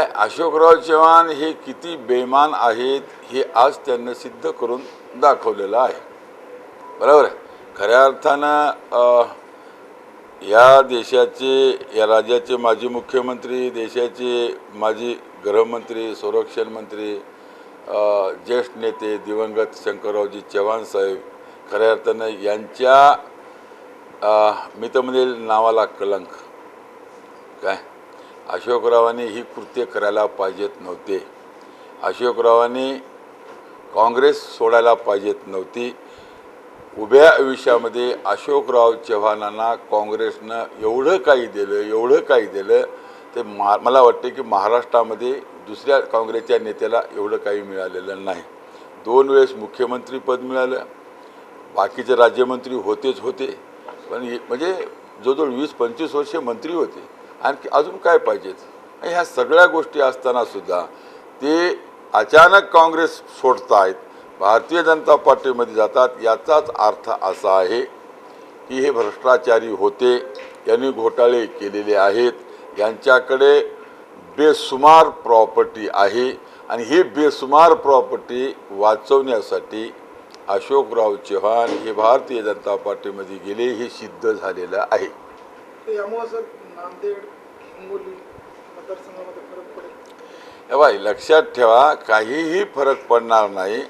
नाही अशोकराव चव्हाण हे किती बेमान आहेत हे आज त्यांनी सिद्ध करून दाखवलेलं आहे. बरोबर आहे? खऱ्या अर्थानं या देशाचे या राज्याचे माजी मुख्यमंत्री देशाचे माजी गृहमंत्री संरक्षण मंत्री ज्येष्ठ नेते दिवंगत शंकररावजी चव्हाण साहेब खऱ्या अर्थानं यांच्या मितमधील नावाला कलंक. काय? अशोकरावांनी ही कृत्य करायला पाहिजेत नव्हते. अशोकरावांनी काँग्रेस सोडायला पाहिजेत नव्हती. उभ्या आयुष्यामध्ये अशोकराव चव्हाणांना काँग्रेसनं एवढं काही दिलं एवढं काही दिलं ते मा मला वाटतं की महाराष्ट्रामध्ये दुसऱ्या काँग्रेसच्या नेत्याला एवढं काही मिळालेलं नाही. दोन वेळेस मुख्यमंत्रीपद मिळालं. बाकीचे राज्यमंत्री होतेच होते. पण हे- म्हणजे जवळजवळ वीस पंचवीस वर्षे मंत्री होते. आणखी अजून काय पाहिजेत? ह्या सगळ्या गोष्टी असताना सुद्धा ते अचानक काँग्रेस सोडतायत भारतीय जनता पार्टीमध्ये जातात याचाच अर्थ असा आहे की हे भ्रष्टाचारी होते यांनी घोटाळे केलेले आहेत यांच्याकडे बेसुमार प्रॉपर्टी आहे आणि ही बेसुमार प्रॉपर्टी वाचवण्यासाठी अशोकराव चव्हाण हे भारतीय जनता पार्टीमध्ये गेले हे सिद्ध झालेलं आहे. यामुळं सर नांदेड हिंगोली मतदारसंघामध्ये फरक पडेल. हे बाई लक्षात ठेवा काहीही फरक पडणार नाही.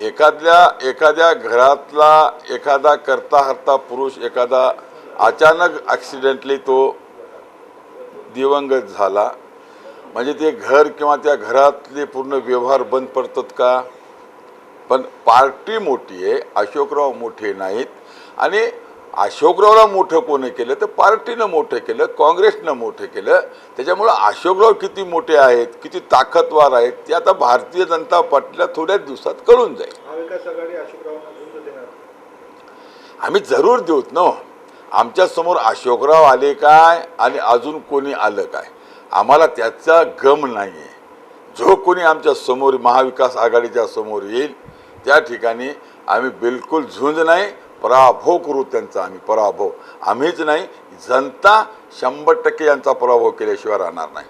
एखाद्या एखाद्या घरातला एखादा करता हरता पुरुष एखादा अचानक ॲक्सिडेंटली तो दिवंगत झाला. म्हणजे ते घर किंवा त्या घरातले पूर्ण व्यवहार बंद पडतात का? पण पार्टी मोठी आहे अशोकराव मोठे नाहीत. आणि अशोकरावला मोठं कोणी केलं तर पार्टीनं मोठं केलं काँग्रेसनं मोठं केलं. त्याच्यामुळं अशोकराव किती मोठे आहेत किती ताकदवार आहेत ते आता भारतीय जनता पार्टीला थोड्याच दिवसात कळून जाईल. आम्ही जरूर देऊत ना. आमच्यासमोर अशोकराव आले काय आणि अजून कोणी आलं काय? आम्हाला त्याचा गम नाही आहे जो कोणी आमच्यासमोर महाविकास आघाडीच्या समोर येईल त्या ठिकाणी आम्ही बिलकुल झुंज नाही. पराभव करू त्यांचा आम्ही पराभव. आम्हीच नाही जनता शंभर टक्के यांचा पराभव केल्याशिवाय राहणार नाही.